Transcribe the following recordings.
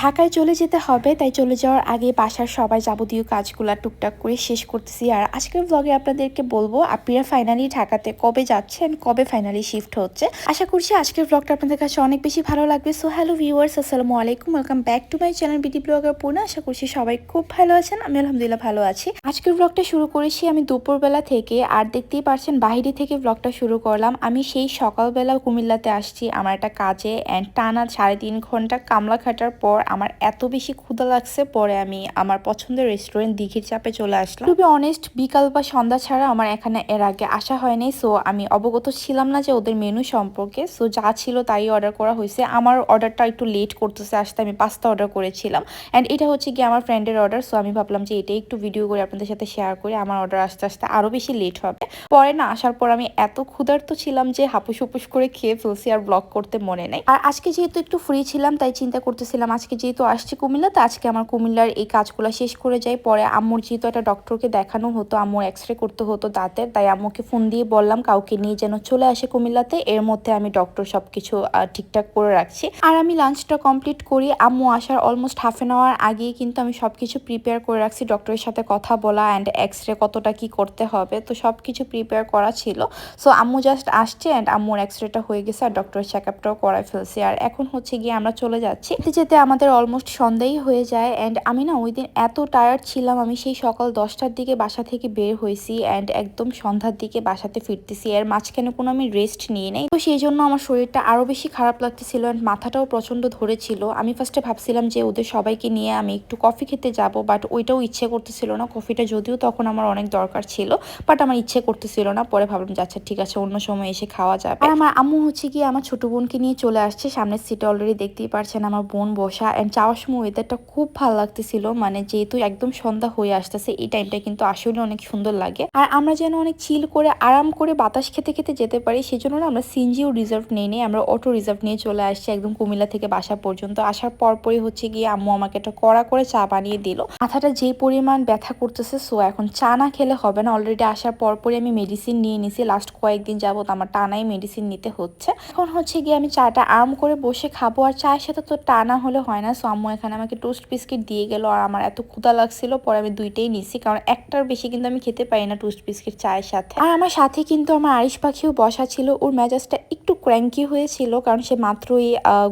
ঢাকায় চলে যেতে হবে, তাই চলে যাওয়ার আগে বাসার সবাই যাবতীয় কাজগুলো টুকটাক করে শেষ করতেছি। আর আজকের ব্লগে আপনাদেরকে বলব, আপনারা ফাইনালি ঢাকাতে কবে যাচ্ছেন, কবে ফাইনালি শিফট হচ্ছে? আশা করছি আজকের ব্লগটা আপনাদের কাছে অনেক বেশি ভালো লাগবে। সো হ্যালো ভিউয়ার্স আসসালামু আলাইকুম welcome back to my channel BD blogger Purna আশা করছি সবাই খুব ভালো আছেন, আমি আলহামদুলিল্লাহ ভালো আছি। আজকের ব্লগটা শুরু করেছি আমি দুপুরবেলা থেকে, আর দেখতেই পারছেন বাহিরে থেকে ব্লগটা শুরু করলাম। আমি সেই সকালবেলা কুমিল্লাতে আসছি, আমার একটা কাজে অ্যান্ড টানা সাড়ে তিন ঘণ্টা কামলা খাটার পর আমার এত বেশি ক্ষুধা লাগছে, পরে আমি আমার পছন্দের রেস্টুরেন্ট দিঘির চাপে চলে আসলাম। বি অনেস্ট বিকাল বা সন্ধ্যা ছাড়া আমার এখানে এর আগে আসা হয়নি সো আমি অবগত ছিলাম না যে ওদের মেনু সম্পর্কে। সো যা ছিল তাই অর্ডার করা হয়েছে। আমার অর্ডারটা একটু লেট করতেছে, আসতে আমি পাস্তা অর্ডার করেছিলাম। অ্যান্ড এটা হচ্ছে কি আমার ফ্রেন্ডের অর্ডার সো আমি ভাবলাম যে এটাই একটু ভিডিও করে আপনাদের সাথে শেয়ার করে। আমার অর্ডার আসতে আসতে আরও বেশি লেট হবে। পরে না, আসার পর আমি এত ক্ষুধার্ত ছিলাম যে হাপুস হুপুস করে খেয়ে ফেলছি আর ব্লগ করতে মনে নেই। আর আজকে যেহেতু একটু ফ্রি ছিলাম, তাই চিন্তা করতেছিলাম আজকে যেহেতু আসছি কুমিল্লা তো আজকে আমার কুমিল্লার এই কাজগুলো শেষ করে যাই। পরে আম্মুর যেহেতু একটা ডক্টরকে দেখানো হতো আম্মুর এক্স রে করতে হতো দাঁতের তাই আম্মুকে ফোন দিয়ে বললাম কাউকে নিয়ে যেন চলে আসে কুমিল্লাতে এর মধ্যে আমি ডক্টর সবকিছু আহ, ঠিকঠাক করে রাখছি। আর আমি লাঞ্চটা কমপ্লিট করি আম্মু আসার অলমোস্ট হাফ এন আওয়ার আগেই কিন্তু আমি সবকিছু প্রিপেয়ার করে রাখছি ডক্টরের সাথে কথা বলা অ্যান্ড এক্স রে কতটা কি করতে হবে তো সব কিছু প্রিপেয়ার করা ছিল। সো আম্মু জাস্ট আসছে অ্যান্ড আম্মুর এক্স রেটা হয়ে গেছে আর ডক্টরের চেক আপটাও করাই ফেলছি। আর এখন হচ্ছে গিয়ে আমরা চলে যাচ্ছি। যেতে যেতে আমাদের অলমোস্ট সন্ধ্যাই হয়ে যায় অ্যান্ড আমি না ওই দিন এত টায়ার্ড ছিলাম, আমি সেই সকাল দশটার দিকে বাসা থেকে বের হয়েছি অ্যান্ড একদম সন্ধ্যার দিকে বাসাতে ফিরতেছি। এর মাঝখানে কোনো আমি রেস্ট নিয়ে নেই। তো সেই জন্য আমার শরীরটা আরও বেশি খারাপ লাগতেছিল অ্যান্ড মাথাটাও প্রচণ্ড ধরেছিল। আমি ফার্স্টে ভাবছিলাম যে ওদের সবাইকে নিয়ে আমি একটু কফি খেতে যাব বাট ওইটাও ইচ্ছে করতেছিল না। কফিটা যদিও তখন আমার অনেক দরকার ছিল বাট আমার ইচ্ছে করতেছিল না। পরে ভাবলাম যে আচ্ছা ঠিক আছে, অন্য সময় এসে খাওয়া যাবে। আর আমার আম্মু হচ্ছে গিয়ে আমার ছোট বোনকে নিয়ে চলে আসছে। সামনের সিটে অলরেডি দেখতেই পারছেন, আমার বোন বসা অ্যান্ড যাওয়ার সময় ওয়েদারটা খুব ভালো লাগতেছিল। মানে যেহেতু একদম সন্ধ্যা হয়ে আসতেছে, এই টাইমটা কিন্তু আসলে অনেক সুন্দর লাগে। আর আমরা যেন অনেক চিল করে, আরাম করে বাতাস খেতে খেতে যেতে পারি, সেজন্য না আমরা সিনজিও রিজার্ভ নিয়ে নিই আমরা অটো রিজার্ভ নিয়ে চলে আসছি একদম কুমিল্লা থেকে বাসা পর্যন্ত। আসার পরপরই হচ্ছে গিয়ে আম্মু আমাকে একটা কড়া করে চা বানিয়ে দিল। মাথাটা যে পরিমাণ ব্যথা করতেছে সো এখন চা না খেলে হবে না। অলরেডি আসার পরপরই আমি মেডিসিন নিয়ে নিছি। লাস্ট কয়েকদিন যাবত আমার টানাই মেডিসিন নিতে হচ্ছে। এখন হচ্ছে গিয়ে আমি চাটা আরাম করে বসে খাব, আর চায়ের সাথে তো টানা হলে হয় না। সো আম্মু এখানে আমাকে টোস্ট বিস্কিট দিয়ে গেল আর আমার এত ক্ষুধা লাগছিল, পরে আমি দুইটাই নিছি, কারণ একটার বেশি কিন্তু আমি খেতে পারি না টোস্ট বিস্কিট চায়ের সাথে। আর আমার সাথে কিন্তু আমার আরিশ পাখিও বসা ছিল, ওর মেজাজটা একটু ক্র্যাঙ্কি হয়েছিল, কারণ সে মাত্রই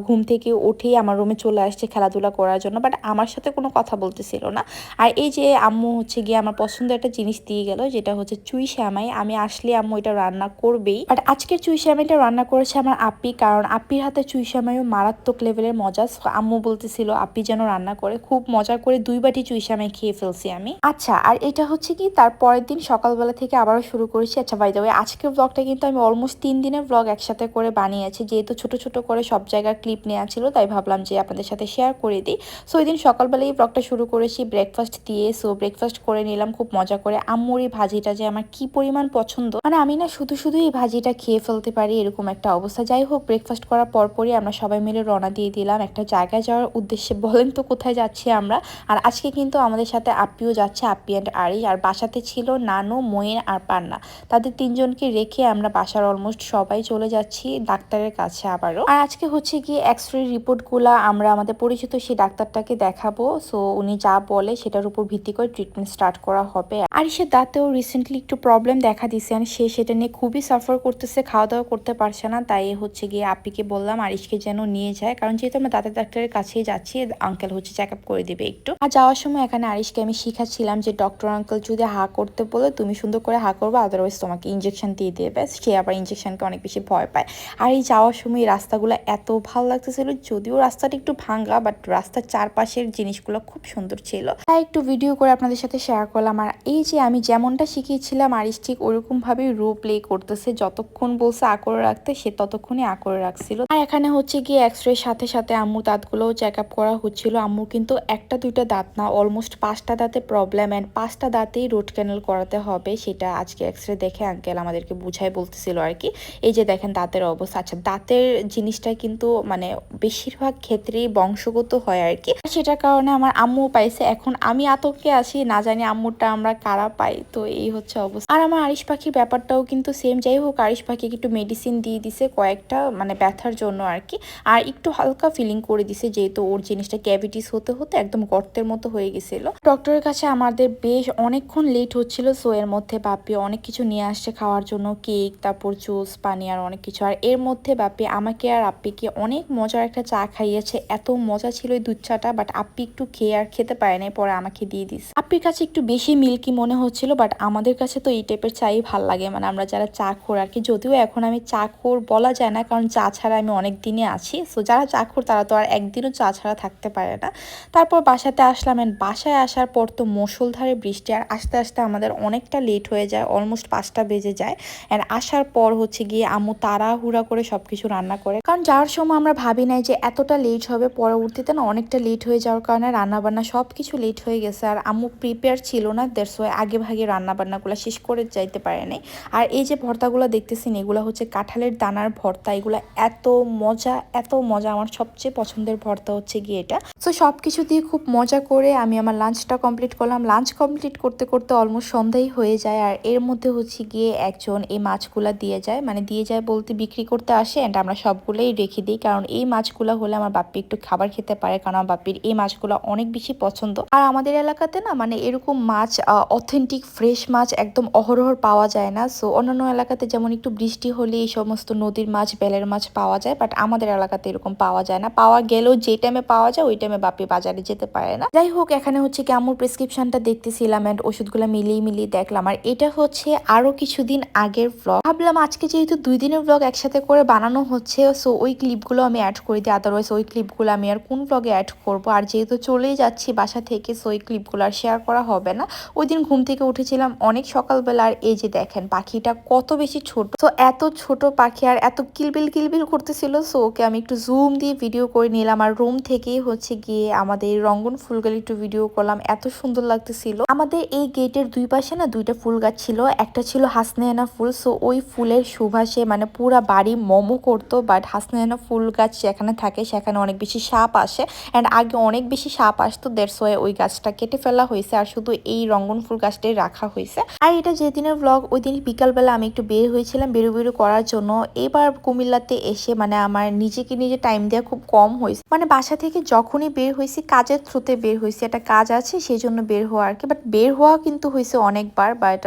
ঘুম থেকে উঠেই আমার রুমে চলে আসছে খেলাধুলা করার জন্য বাট আমার সাথে কোনো কথা বলতেছিল না। আর এই যে আম্মু হচ্ছে গিয়ে আমার পছন্দের একটা জিনিস দিয়ে গেল, যেটা হচ্ছে চুই শ্যামাই, আমি আসলে আম্মু এটা রান্না করবেই বাট আজকের চুই শ্যামাইটা রান্না করেছে আমার আপ্পি কারণ আপ্পির হাতে চুই শ্যামাইও মারাত্মক লেভেলের মজা আম্মু আম্মু বলতেছিল আপ্পি যেন রান্না করে, খুব মজা করে দুই বাটি চুই শ্যামাই খেয়ে ফেলছি আমি। আচ্ছা আর এটা হচ্ছে কি, তার পরের দিন সকালবেলা থেকে আবারও শুরু করেছি। আচ্ছা বাই দ্য আজকের ব্লগটা কিন্তু আমি অলমোস্ট তিন দিনের ব্লগ একসাথে করে বানিয়েছি। যেহেতু ছোট ছোট করে সব জায়গার ক্লিপ নেওয়া ছিল, তাই ভাবলাম যে আপনাদের সাথে শেয়ার করে দিই। সো ওই দিন সকালবেলায় ব্লগটা শুরু করেছি ব্রেকফাস্ট দিয়ে। সো ব্রেকফাস্ট করে নিলাম, খুব মজা করে। আম্মুর এই ভাজিটা যে আমার কি পরিমাণ পছন্দ। মানে আমি না শুধু শুধু এই ভাজিটা খেয়ে ফেলতে পারি, এরকম একটা অবস্থা। যাই হোক ব্রেকফাস্ট করার পরপরই আমরা সবাই মিলে রওনা দিয়ে দিলাম। একটা জায়গায় যাওয়ার উদ্দেশ্যে বলেন তো কোথায় যাচ্ছি আমরা। আর আজকে কিন্তু আমাদের সাথে আপ্পিও যাচ্ছে, আপ্পি অ্যান্ড আরিশ। আর বাসাতে ছিল নানু মইন আর পান্না। তাদের তিনজনকে রেখে আমরা বাসার অলমোস্ট সবাই চলে যাচ্ছি ডাক্তারের কাছে আবারও। আর আজকে হচ্ছে গিয়ে এক্স রে রিপোর্টগুলো আমরা আমাদের পরিচিত সেই ডাক্তারটাকে দেখাবো। সো উনি যা বলে সেটার উপর ভিত্তি করে ট্রিটমেন্ট স্টার্ট করা হবে। আরিশের দাঁতেও রিসেন্টলি একটু প্রবলেম দেখা দিছে আর সে সেটা নিয়ে খুবই সাফার করতেছে খাওয়া দাওয়া করতে পারছে না। তাই হচ্ছে গিয়ে আপিকে বললাম, আরিশকে যেন নিয়ে যায়। কারণ যেহেতু আমরা দাঁতের ডাক্তারের কাছেই যাচ্ছি আঙ্কেল হচ্ছে চেক আপ করে দিবে একটু। আর যাওয়ার সময় এখানে আরিশকে আমি শিখাচ্ছিলাম যে ডক্টর আঙ্কেল যদি হা করতে বলে তুমি সুন্দর করে হা করবে আদারওয়াইজ তোমাকে ইঞ্জেকশন দিয়ে দেবে। সে আবার ইঞ্জেকশনকে অনেক বেশি ভয় পায়। আর এই যাওয়ার সময় রাস্তাগুলো এত ভালো লাগতেছিল, যদিও রাস্তাটা একটু ভাঙ্গা বাট রাস্তার চারপাশের জিনিসগুলো খুব সুন্দর ছিল। তাই একটু ভিডিও করে আপনাদের সাথে শেয়ার করলাম। আর এই যে আমি যেমনটা শিখিয়েছিলাম, আরিশ ঠিক ওরকম ভাবেই রো প্লে করতেছে। যতক্ষণ বলছে আকরে রাখতে, সে ততক্ষণই আকরে রাখছিল। আর এখানে হচ্ছে গিয়ে এক্স রে সাথে সাথে আম্মু দাঁতগুলোও চেক আপ করা হচ্ছিল। আম্মুর কিন্তু একটা, দুইটা দাঁত না অলমোস্ট পাঁচটা দাঁতে প্রবলেম অ্যান্ড পাঁচটা দাঁতেই রুট ক্যানেল করাতে হবে সেটা আজকে এক্স রে দেখে আঙ্কেল আমাদেরকে বুঝাই বলতেছিল আর কি। এই যে দেখেন দাঁতের অবস্থা। আচ্ছা দাঁতের জিনিসটা কিন্তু মানে বেশিরভাগ ক্ষেত্রেই বংশগত হয় আর কি। সেটার কারণে আমার আম্মু পাইছে। এখন আমি আতঙ্কে আছি, না জানি আম্মুরটা আমরা কারা পাই। তো এই হচ্ছে অবস্থা। আর আমার আরিশ পাখির ব্যাপারটাও কিন্তু সেম যাই হোক, আরিশ পাখিকে একটু মেডিসিন দিয়ে দিছে কয়েকটা মানে ব্যথার জন্য আর কি। আর একটু হালকা ফিলিং করে দিছে যেহেতু যেহেতু ওর জিনিসটা ক্যাভিটিস হতে হতে একদম গর্তের মতো হয়ে গেছিল। ডক্টরের কাছে আমাদের বেশ অনেকক্ষণ লেট হচ্ছিল সো এর মধ্যে বাপি অনেক কিছু নিয়ে আসছে খাওয়ার জন্য, কেক, তারপর জুস, পানি আর অনেক কিছু। আর এর মধ্যে বাপি আমাকে আর আপ্পিকে অনেক মজার একটা চা খাইয়েছে, এত মজা ছিল ওই দুধ চাটা বাট আপ্পি একটু খেয়ে আর খেতে পারে নাই, পরে আমাকে দিয়ে দিস আপ্পির কাছে একটু বেশি মিল্কি মনে হচ্ছিল বাট আমাদের কাছে তো এই টাইপের চাই ভালো লাগে মানে আমরা যারা চা খোর আর কি, যদিও এখন আমি চা খোর বলা যায় না, কারণ চা ছাড়া আমি অনেক দিনে আছি সো যারা চা খোর তারা তো আর একদিনও চা ছাড়া থাকতে পারে না। তারপর বাসাতে আসলাম এন্ড বাসায় আসার পর তো মুষলধারে বৃষ্টি আর আস্তে আস্তে আমাদের অনেকটা লেট হয়ে যায় অলমোস্ট পাঁচটা বেজে যায়। অ্যান্ড আসার পর হচ্ছে গিয়ে আম্মু তাড়াহুড়া করে সব কিছু রান্না করে। কারণ যাওয়ার সময় আমরা ভাবি নাই যে এতটা লেট হবে, পরবর্তীতে না অনেকটা লেট হয়ে যাওয়ার কারণে রান্নাবান্না সব কিছু লেট হয়ে গেছে। আর আম্মু প্রিপেয়ার ছিল না দেড় ওয়াই আগে ভাগে রান্নাবান্নাগুলো শেষ করে যাইতে পারে নাই আর এই যে ভর্তাগুলো দেখতেছেন, এগুলো হচ্ছে কাঁঠালের দানার ভর্তা। এগুলো এত মজা এত মজা। আমার সবচেয়ে পছন্দের ভর্তা হচ্ছে গিয়ে এটা। সো সব কিছু দিয়ে খুব মজা করে আমি আমার লাঞ্চটা কমপ্লিট করলাম। লাঞ্চ কমপ্লিট করতে করতে অলমোস্ট সন্ধ্যাই হয়ে যায় আর এর মধ্যে হচ্ছে গিয়ে একজন এই মাছগুলা দিয়ে যায়। মানে দিয়ে যায় বলতে বিক্রি করতে আসে অ্যান্ড আমরা সবগুলোই রেখে দিই। কারণ এই মাছগুলো হলে আমার বাপ্পি একটু খাবার খেতে পারে কারণ আমার বাপ্পির এই মাছগুলো অনেক বেশি পছন্দ। আর আমাদের এলাকাতে না মানে এরকম মাছ অথেন্টিক ফ্রেশ মাছ একদম অহরহর পাওয়া যায় না। সো অন্যান্য এলাকাতে যেমন একটু বৃষ্টি হলে এই সমস্ত নদীর মাছ, বেলের মাছ পাওয়া যায় বাট আমাদের এলাকাতে এরকম পাওয়া যায় না। পাওয়া গেলেও যে টাইমে পাওয়া যায়, ওই টাইমে বাপি বাজারে যেতে পারে না। যাই হোক, এখানে হচ্ছে কি আমার প্রেসক্রিপশনটা দেখতেছিলাম অ্যান্ড ওষুধগুলো মিলিয়ে মিলিয়ে দেখলাম। আর এটা হচ্ছে আরও কিছুদিন আগের ব্লগ ভাবলাম আজকে যেহেতু দুই দিনের ব্লগ একসাথে করে বানানো হচ্ছে সো ওই ক্লিপগুলো আমি অ্যাড করে দিই। আদারওয়াইজ ওই ক্লিপগুলো আমি আর কোন ব্লগে অ্যাড করব? আর যেহেতু চলেই যাচ্ছি বাসা থেকে সো ওই ক্লিপগুলো আর শেয়ার করা হবে না। ওই দিন ঘুম থেকে উঠেছিলাম অনেক সকালবেলা, আর এই যে দেখেন, পাখিটা কত বেশি ছোট। তো এত ছোট পাখি আর এত কিলবিল কিলবিল করতেছিল সো ওকে আমি একটু জুম দিয়ে ভিডিও করে নিলাম। আর রুম থেকেই হচ্ছে গিয়ে আমাদের রঙ্গন ফুল ফুলগুলি একটু ভিডিও করলাম। এত সুন্দর লাগতেছিল। আমাদের এই গেটের দুই পাশে না দুইটা ফুল গাছ ছিল। একটা ছিল হাসনেহানা ফুল। সো ওই ফুলের সুভাষে মানে পুরা বাড়ি মোমো করতো। বাট হাসনেহানা ফুল গাছ যেখানে থাকে, সেখানে অনেক বেশি সাপ আসে। অ্যান্ড আগে অনেক বেশি সাপ আসতো। দেড়শো ওই গাছটা কেটে ফেলা হয়েছে। আর শুধু এই রঙ্গন ফুল গাছটাই রাখা হয়েছে। আর এটা যেদিনের ব্লগ ওই দিন বিকালবেলা আমি একটু বের হয়েছিলাম বেরো বেরো করার জন্য। এবার কুমিল্লাতে এসে মানে আমার নিজেকে নিজে টাইম দেওয়া খুব কম হয়েছে। মানে বাসা থেকে যখনই বের হয়েছি, কাজের থ্রুতে বের হয়েছি। একটা কাজ আছে, সেই জন্য বের হওয়া আর কি। বাট বের হওয়া কিন্তু হয়েছে অনেকবার বাট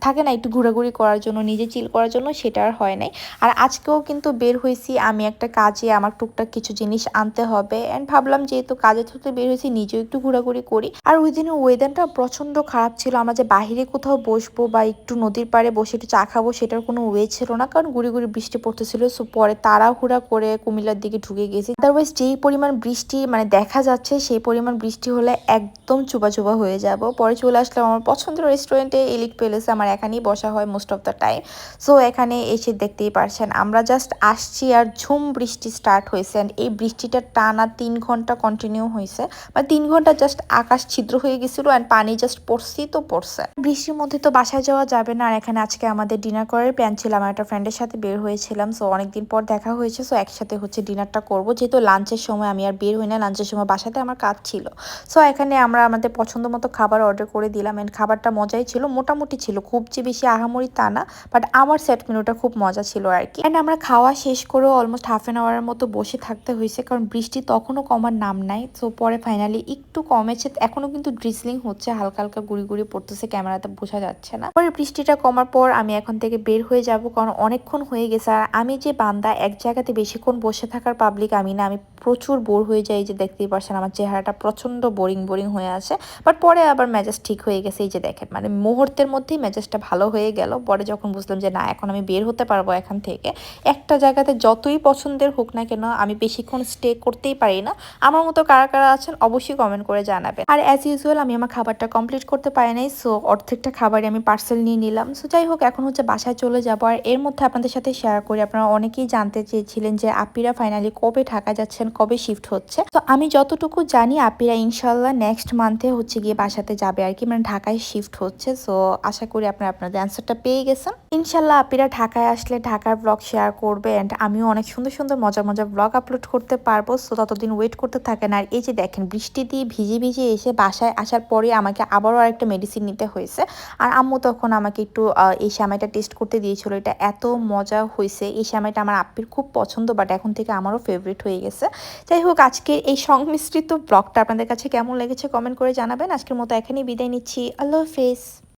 থাকে না একটু ঘোরাঘুরি করার জন্য, নিজে চিল করার জন্য, সেটা আর হয় নাই। আর আজকেও কিন্তু বের হয়েছি, আমি একটা কাজে, আমার টুকটাক কিছু জিনিস আনতে হবে। অ্যান্ড ভাবলাম যেহেতু কাজের থ্রুতে বের হয়েছি, নিজেও একটু ঘোরাঘুরি করি। আর ওই দিনের ওয়েদারটা প্রচণ্ড খারাপ ছিল। আমরা যে বাহিরে কোথাও বসবো বা একটু নদীর পাড়ে বসে একটু চা খাব, সেটার কোনো ওয়ে ছিল না। কারণ গুড়ি গুড়ি বৃষ্টি পড়তেছিল। সো পরে তাড়াহুড়া করে কুমিল্লার দিকে ঢুকে গেছি। আদারওয়াইজ যেই পরিমাণ বৃষ্টি মানে দেখা যাচ্ছে, সেই পরিমাণ বৃষ্টি হলে একদম চুবা চুবা হয়ে যাব। পরে চলে আসলাম আমার পছন্দের রেস্টুরেন্টে এলিট প্যালেসে আমার এখানেই বসা হয় most of the time so এখানে এসে দেখতেই পারছেন, আমরা জাস্ট আসছি আর ঝুম বৃষ্টি স্টার্ট হয়েছে অ্যান্ড এই বৃষ্টিটা টানা তিন ঘণ্টা কন্টিনিউ হয়েছে। মানে তিন ঘণ্টা জাস্ট আকাশ ছিদ্র হয়ে গেছিল অ্যান্ড পানি জাস্ট পড়ছি তো পড়ছে। বৃষ্টির মধ্যে তো বাসায় যাওয়া যাবে না। আর এখানে আজকে আমাদের ডিনার করার প্ল্যান ছিল। আমার একটা ফ্রেন্ডের সাথে বের হয়েছিলাম। সো অনেকদিন পর দেখা হয়েছে। সো একসাথে হচ্ছে ডিনারটা করব। যেহেতু লাঞ্চের সময় আমি আর বের হই না লাঞ্চের সময় বাসাতে আমার কাজ ছিল। সো এখানে আমরা আমাদের পছন্দ মতো খাবার অর্ডার করে দিলাম অ্যান্ড খাবারটা মজাই ছিল, মোটামুটি ছিল। খুব যে বেশি আহামরি তা না বাট আমার সেট মেনুটা খুব মজা ছিল আর কি। অ্যান্ড আমরা খাওয়া শেষ করেও অলমোস্ট হাফ অ্যান আওয়ারের মতো বসে থাকতে হয়েছে, কারণ বৃষ্টি তখনও কমার নাম নাই। তো পরে ফাইনালি একটু কমেছে এখনও কিন্তু ড্রিসলিং হচ্ছে, হালকা হালকা গুড়ি গুড়ি পড়তেছে, ক্যামেরাতে বোঝা যাচ্ছে না। পরে বৃষ্টিটা কমার পর আমি এখন থেকে বের হয়ে যাব, কারণ অনেকক্ষণ হয়ে গেছে। আর আমি যে বান্দা, এক জায়গাতে বেশিক্ষণ বসে থাকার পাবলিক আমি না, আমি প্রচুর বোর হয়ে যাই যে দেখতেই পারছেন, আমার চেহারাটা প্রচণ্ড বোরিং বোরিং হয়ে আছে। বাট পরে আবার মেজাজ ঠিক হয়ে গেছে, এই যে দেখেন মানে মুহূর্তের মধ্যেই মেজাজটা ভালো হয়ে গেল। পরে যখন বুঝলাম যে, না, এখন আমি বের হতে পারব এখান থেকে, একটা জায়গাতে যতই পছন্দের হোক না কেন, আমি বেশিক্ষণ স্টে করতেই পারি না। আমার মতো কারা কারা আছেন, অবশ্যই কমেন্ট করে জানাবেন। আর অ্যাজ ইউজুয়াল আমি আমার খাবারটা কমপ্লিট করতে পারি নাই সো অর্ধেকটা খাবারই আমি পার্সেল নিয়ে নিলাম। সো যাই হোক, এখন হচ্ছে বাসায় চলে যাব। আর এর মধ্যে আপনাদের সাথে শেয়ার করি। আপনারা অনেকেই জানতে চেয়েছিলেন যে, আপিরা ফাইনালি কবে ঢাকা যাচ্ছেন? কবে শিফট হচ্ছে? তো আমি যতটুকু জানি, আপিরা ইনশাল্লাহ নেক্সট মান্থে হচ্ছে গিয়ে বাসাতে যাবে আর কি। মানে ঢাকায় শিফট হচ্ছে। সো আশা করি আপনারা আপনাদের অ্যান্সারটা পেয়ে গেছেন। ইনশাল্লাহ আপিরা ঢাকায় আসলে ঢাকার ব্লগ শেয়ার করবে অ্যান্ড আমিও অনেক সুন্দর সুন্দর মজার মজার ব্লগ আপলোড করতে পারব। সো ততদিন ওয়েট করতে থাকেন। আর এই যে দেখেন, বৃষ্টি দিয়ে ভিজে ভিজে এসে বাসায় আসার পরে আমাকে আবারও আরেকটা মেডিসিন নিতে হয়েছে। আর আম্মু তখন আমাকে একটু এই শ্যামাইটা টেস্ট করতে দিয়েছিল। এটা এত মজা হয়েছে। এই শ্যামাইটা আমার আপ্পির খুব পছন্দ বাট এখন থেকে আমারও ফেভারিট হয়ে গেছে। যাই হোক, আজকের এই সংমিশ্রিত ব্লগটা আপনাদের কাছে কেমন লেগেছে কমেন্ট করে জানাবেন। আজকের মতো এখানেই বিদায় নিচ্ছি। আল্লাহ হাফেজ।